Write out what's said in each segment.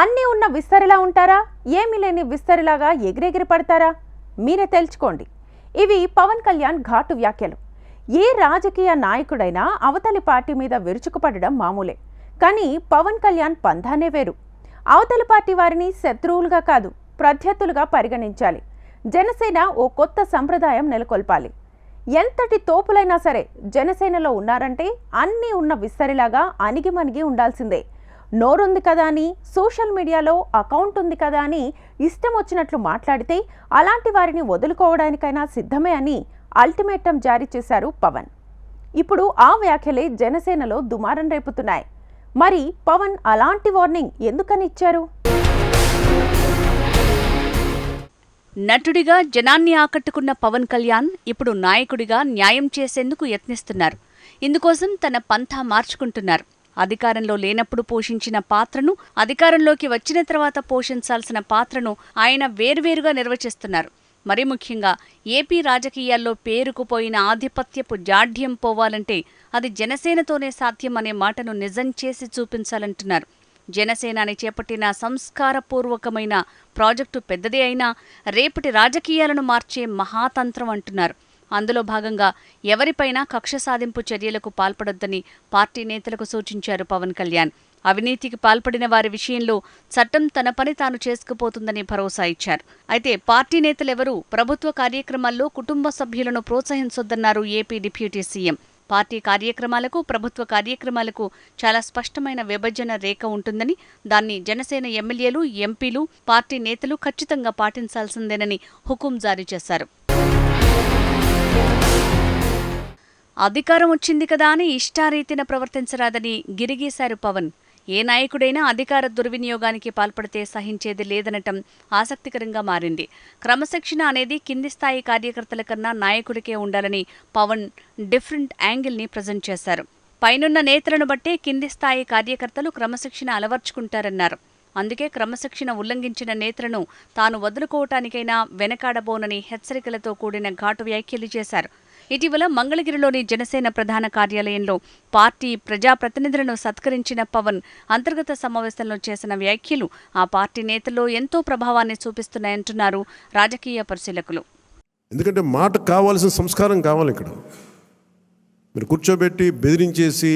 అన్నీ ఉన్న విస్తరిలా ఉంటారా? ఏమీ లేని విస్తరిలాగా ఎగిరెగిరి పడతారా? మీరే తెలుసుకోండి ఇవి పవన్ కళ్యాణ్ ఘాటు వ్యాఖ్యలు. ఏ రాజకీయ నాయకుడైనా అవతలి పార్టీ మీద విరుచుకుపడడం మామూలే. కానీ పవన్ కళ్యాణ్ పంధానే వేరు. అవతలి పార్టీ వారిని శత్రువులుగా కాదు ప్రత్యర్థులుగా పరిగణించాలి. జనసేన ఓ కొత్త సంప్రదాయం నెలకొల్పాలి. ఎంతటి తోపులైనా సరే జనసేనలో ఉన్నారంటే అన్నీ ఉన్న విస్తరిలాగా అణిగిమణిగి ఉండాల్సిందే. నోరుంది కదా అని సోషల్ మీడియాలో అకౌంట్ ఉంది కదా అని ఇష్టం వచ్చినట్లు మాట్లాడితే అలాంటి వారిని వదులుకోవడానికైనా సిద్ధమే అని అల్టిమేటం జారీ చేశారు పవన్. ఇప్పుడు ఆ వ్యాఖ్యలే జనసేనలో దుమారం రేపుతున్నాయి. మరి పవన్ అలాంటి వార్నింగ్ ఎందుకని ఇచ్చారు? నటుడిగా జనాన్ని ఆకట్టుకున్న పవన్ కళ్యాణ్ ఇప్పుడు నాయకుడిగా న్యాయం చేసేందుకు యత్నిస్తున్నారు. ఇందుకోసం తన పంథా మార్చుకుంటున్నారు. అధికారంలో లేనప్పుడు పోషించిన పాత్రను అధికారంలోకి వచ్చిన తర్వాత పోషించాల్సిన పాత్రను ఆయన వేర్వేరుగా నిర్వచిస్తున్నారు. మరీ ముఖ్యంగా ఏపీ రాజకీయాల్లో పేరుకుపోయిన ఆధిపత్యపు జాఢ్యం పోవాలంటే అది జనసేనతోనే సాధ్యం అనే మాటను నిజం చేసి చూపించాలంటున్నారు. జనసేనాని చేపట్టిన సంస్కారపూర్వకమైన ప్రాజెక్టు పెద్దదే అయినా రేపటి రాజకీయాలను మార్చే మహాతంత్రం అంటున్నారు. అందులో భాగంగా ఎవరిపైనా కక్ష సాధింపు చర్యలకు పాల్పడొద్దని పార్టీ నేతలకు సూచించారు పవన్ కళ్యాణ్. అవినీతికి పాల్పడిన వారి విషయంలో చట్టం తన పని తాను చేసుకుపోతుందని భరోసా ఇచ్చారు. అయితే పార్టీ నేతలెవరూ ప్రభుత్వ కార్యక్రమాల్లో కుటుంబ సభ్యులను ప్రోత్సహించొద్దన్నారు ఏపీ డిప్యూటీ సీఎం. పార్టీ కార్యక్రమాలకు ప్రభుత్వ కార్యక్రమాలకు చాలా స్పష్టమైన విభజన రేఖ ఉంటుందని దాన్ని జనసేన ఎమ్మెల్యేలు ఎంపీలు పార్టీ నేతలు ఖచ్చితంగా పాటించాల్సిందేనని హుకుం జారీ చేశారు. అధికారం వచ్చింది కదా అని ఇష్టారీతిన ప్రవర్తించరాదని గిరిగీశారు పవన్. ఏ నాయకుడైనా అధికార దుర్వినియోగానికి పాల్పడితే సహించేది లేదనటం ఆసక్తికరంగా మారింది. క్రమశిక్షణ అనేది కింది స్థాయి కార్యకర్తల కన్నా నాయకుడికే ఉండాలని పవన్ డిఫరెంట్ యాంగిల్ని ప్రజెంట్ చేశారు. పైనున్న నేతలను బట్టే కింది స్థాయి కార్యకర్తలు క్రమశిక్షణ అలవర్చుకుంటారన్నారు. అందుకే క్రమశిక్షణ ఉల్లంఘించిన నేతలను తాను వదులుకోవటానికైనా వెనకాడబోనని హెచ్చరికలతో కూడిన ఘాటు వ్యాఖ్యలు చేశారు. ఇటీవల మంగళగిరిలోని జనసేన ప్రధాన కార్యాలయంలో పార్టీ ప్రజాప్రతినిధులను సత్కరించిన పవన్ అంతర్గత సమావేశంలో చేసిన వ్యాఖ్యలు ఆ పార్టీ నేతల్లో ఎంతో ప్రభావాన్ని చూపిస్తున్నాయంటున్నారు రాజకీయ పరిశీలకులు. ఎందుకంటే మాట కావాల్సిన సంస్కారం కావాలి ఇక్కడ. మీరు కూర్చోబెట్టి బెదిరించేసి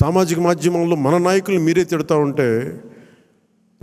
సామాజిక మాధ్యమంలో మన నాయకులు మీరే తిడతా ఉంటే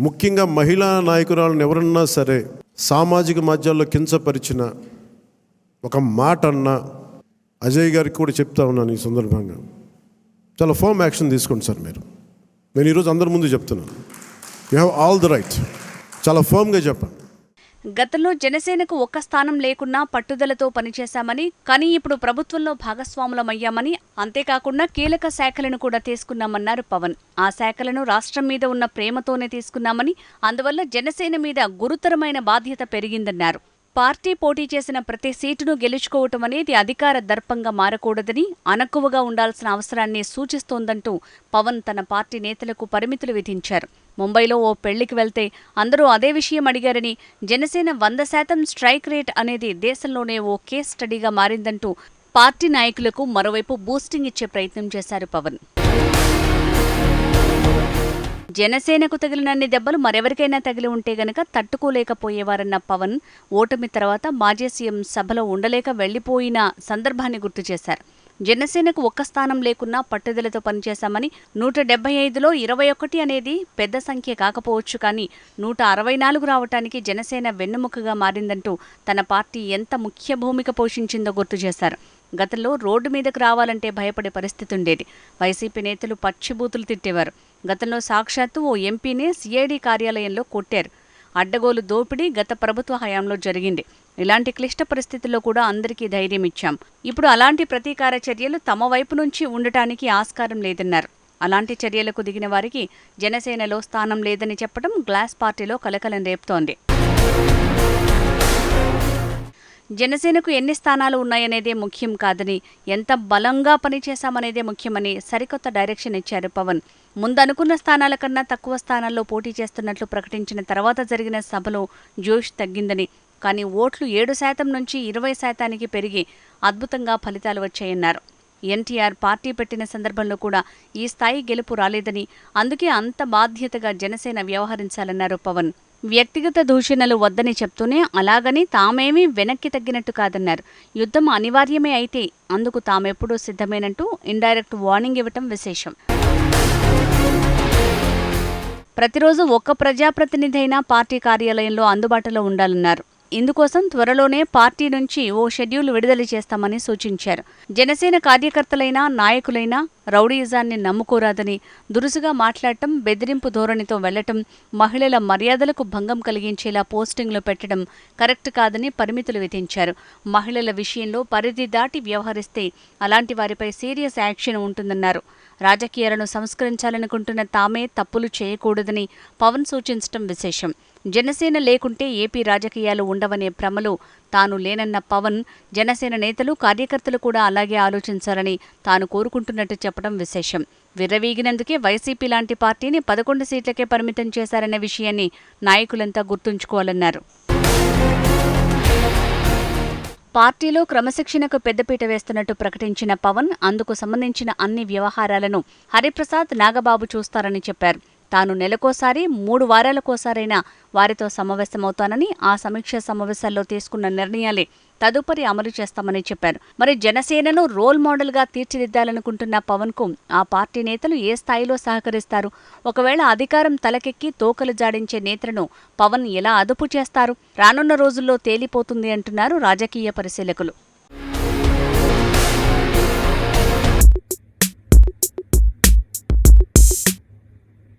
ముఖ్యంగా మహిళా నాయకురాలను ఎవరన్నా సరే సామాజిక మాధ్యాల్లో కించపరిచిన ఒక మాట అన్నా అజయ్ గారికి కూడా చెప్తా ఉన్నాను ఈ సందర్భంగా. చాలా ఫామ్ యాక్షన్ తీసుకోండి సార్ మీరు. నేను ఈరోజు అందరి ముందు చెప్తున్నాను. You have all the right చాలా ఫామ్గా చెప్పండి. గతంలో జనసేనకు ఒక్క స్థానం లేకున్నా పట్టుదలతో పనిచేశామని కానీ ఇప్పుడు ప్రభుత్వంలో భాగస్వాములమయ్యామని అంతేకాకుండా కీలక శాఖలను కూడా తీసుకున్నామన్నారు పవన్. ఆ శాఖలను రాష్ట్రం మీద ఉన్న ప్రేమతోనే తీసుకున్నామని అందువల్ల జనసేన మీద గురుతరమైన బాధ్యత పెరిగిందన్నారు. పార్టీ పోటీ చేసిన ప్రతి సీటును గెలుచుకోవటం అనేది అధికార దర్పంగా మారకూడదని అనక్కువగా ఉండాల్సిన అవసరాన్ని సూచిస్తోందంటూ పవన్ తన పార్టీ నేతలకు పరిమితులు విధించారు. ముంబైలో ఓ పెళ్ళికి వెళ్తే అందరూ అదే విషయం అడిగారని జనసేన వంద శాతం స్ట్రైక్ రేట్ అనేది దేశంలోనే ఓ కేస్ స్టడీగా మారిందంటూ పార్టీ నాయకులకు మరోవైపు బూస్టింగ్ ఇచ్చే ప్రయత్నం చేశారు పవన్. జనసేనకు తగిలినన్ని దెబ్బలు మరెవరికైనా తగిలి ఉంటే గనక తట్టుకోలేకపోయేవారన్న పవన్ ఓటమి తర్వాత మాజీ సీఎం సభలో ఉండలేక వెళ్ళిపోయిన సందర్భాన్ని గుర్తు చేశారు. జనసేనకు ఒక్క స్థానం లేకున్నా పట్టుదలతో పనిచేశామని నూట డెబ్బై ఐదులో ఇరవై ఒకటి అనేది పెద్ద సంఖ్య కాకపోవచ్చు కానీ నూట అరవై నాలుగు రావటానికి జనసేన వెన్నెముకగా మారిందంటూ తన పార్టీ ఎంత ముఖ్య భూమిక పోషించిందో గుర్తు చేశారు. గతంలో రోడ్డు మీదకు రావాలంటే భయపడే పరిస్థితి ఉండేది. వైసీపీ నేతలు పచ్చిబూతులు తిట్టేవారు. గతంలో సాక్షాత్తు ఓ ఎంపీనే సిఐడి కార్యాలయంలో కొట్టారు. అడ్డగోలు దోపిడీ గత ప్రభుత్వ హయాంలో జరిగింది. ఇలాంటి క్లిష్ట పరిస్థితుల్లో కూడా అందరికీ ధైర్యం ఇచ్చాం. ఇప్పుడు అలాంటి ప్రతీకార చర్యలు తమ వైపు నుంచి ఉండటానికి ఆస్కారం లేదన్నారు. అలాంటి చర్యలకు దిగిన వారికి జనసేనలో స్థానం లేదని చెప్పడం గ్లాస్ పార్టీలో కలకలం రేపుతోంది. జనసేనకు ఎన్ని స్థానాలు ఉన్నాయనేదే ముఖ్యం కాదని ఎంత బలంగా పనిచేశామనేదే ముఖ్యమని సరికొత్త డైరెక్షన్ ఇచ్చారు పవన్. ముందనుకున్న స్థానాల కన్నా తక్కువ స్థానాల్లో పోటీ చేస్తున్నట్లు ప్రకటించిన తర్వాత జరిగిన సభలో జోష్ తగ్గిందని కానీ ఓట్లు ఏడు శాతం నుంచి ఇరవై శాతానికి పెరిగి అద్భుతంగా ఫలితాలు వచ్చాయన్నారు. ఎన్టీఆర్ పార్టీ పెట్టిన సందర్భంలో కూడా ఈ స్థాయి గెలుపు రాలేదని అందుకే అంత బాధ్యతగా జనసేన వ్యవహరించాలన్నారు పవన్. వ్యక్తిగత దూషణలు వద్దని చెప్తూనే అలాగని తామేమీ వెనక్కి తగ్గినట్టు కాదన్నారు. యుద్ధం అనివార్యమే అయితే అందుకు తామెప్పుడూ సిద్ధమేనంటూ ఇండైరెక్ట్ వార్నింగ్ ఇవ్వటం విశేషం. ప్రతిరోజు ఒక్క ప్రజాప్రతినిధి అయినా పార్టీ కార్యాలయంలో అందుబాటులో ఉండాలన్నారు. ఇందుకోసం త్వరలోనే పార్టీ నుంచి ఓ షెడ్యూల్ విడుదల చేస్తామని సూచించారు. జనసేన కార్యకర్తలైనా నాయకులైనా రౌడీయిజాన్ని నమ్ముకోరాదని దురుసుగా మాట్లాడటం బెదిరింపు ధోరణితో వెళ్ళటం మహిళల మర్యాదలకు భంగం కలిగించేలా పోస్టింగ్లు పెట్టడం కరెక్ట్ కాదని పరిమితులు విధించారు. మహిళల విషయంలో పరిధి దాటి వ్యవహరిస్తే అలాంటి వారిపై సీరియస్ యాక్షన్ ఉంటుందన్నారు. రాజకీయాలను సంస్కరించాలనుకుంటున్న తామే తప్పులు చేయకూడదని పవన్ సూచించటం విశేషం. జనసేన లేకుంటే ఏపీ రాజకీయాలు ఉండవనే భ్రమలో తాను లేనన్న పవన్ జనసేన నేతలు కార్యకర్తలు కూడా అలాగే ఆలోచించాలని తాను కోరుకుంటున్నట్టు చెప్పడం విశేషం. విర్రవీగినందుకే వైసీపీ లాంటి పార్టీని పదకొండు సీట్లకే పరిమితం చేశారన్న విషయాన్ని నాయకులంతా గుర్తుంచుకోవాలన్నారు. పార్టీలో క్రమశిక్షణకు పెద్దపీట వేస్తున్నట్టు ప్రకటించిన పవన్ అందుకు సంబంధించిన అన్ని వ్యవహారాలను హరిప్రసాద్ నాగబాబు చూస్తారని చెప్పారు. తాను నెలకోసారి మూడు వారాలకోసారైనా వారితో సమావేశమవుతానని ఆ సమీక్ష సమావేశాల్లో తీసుకున్న నిర్ణయాలే తదుపరి అమలు చేస్తామని చెప్పారు. మరి జనసేనను రోల్ మోడల్గా తీర్చిదిద్దాలనుకుంటున్న పవన్కు ఆ పార్టీ నేతలు ఏ స్థాయిలో సహకరిస్తారు? ఒకవేళ అధికారం తలకెక్కి తోకలు జాడించే నేతలను పవన్ ఎలా అదుపు చేస్తారు? రానున్న రోజుల్లో తేలిపోతుంది అంటున్నారు రాజకీయ పరిశీలకులు.